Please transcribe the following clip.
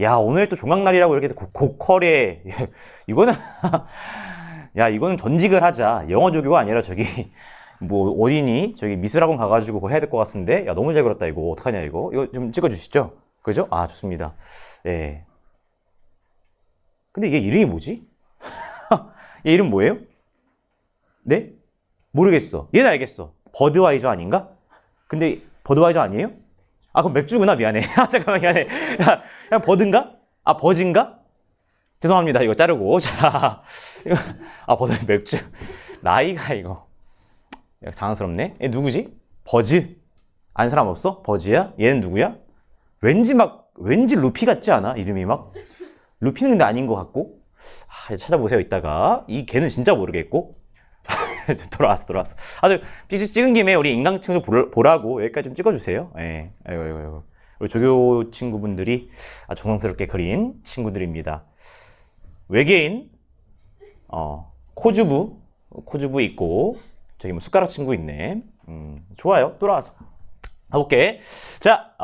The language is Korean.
야, 오늘 또 종강날이라고 이렇게 고, 고퀄에, 이거는, 야, 이거는 전직을 하자. 영어 조교가 아니라 저기, 뭐, 어디니? 저기 미술학원 가가지고 해야 될 것 같은데? 야, 너무 잘 그렸다, 이거. 어떡하냐, 이거. 이거 좀 찍어주시죠. 그죠? 아, 좋습니다. 예. 근데 얘 이름이 뭐지? 얘 이름 뭐예요? 네? 모르겠어. 얘는 알겠어. 버드와이저 아닌가? 근데 버드와이저 아니에요? 아, 그럼 맥주구나. 미안해. 아, 잠깐만, 미안해. 야, 야, 버드인가? 아, 버즈인가? 죄송합니다. 이거 자르고. 자, 이거, 아, 버드 맥주. 나이가 이거. 야, 당황스럽네. 얘 누구지? 버즈? 아는 사람 없어? 버즈야? 얘는 누구야? 왠지 막, 왠지 루피 같지 않아? 이름이 막. 루피는 근데 아닌 것 같고. 아, 찾아보세요, 이따가. 이 걔는 진짜 모르겠고. 돌아왔어, 돌아왔어. 아주 찍- 찍은 김에 우리 볼- 보라고 여기까지 좀 찍어주세요. 예. 아이고, 아이고, 아이고. 우리 조교 친구분들이 아주 정성스럽게 그린 친구들입니다. 외계인, 어, 코주부, 코주부 있고, 저기 뭐 숟가락 친구 있네. 음, 좋아요. 돌아와서. 가볼게. 자,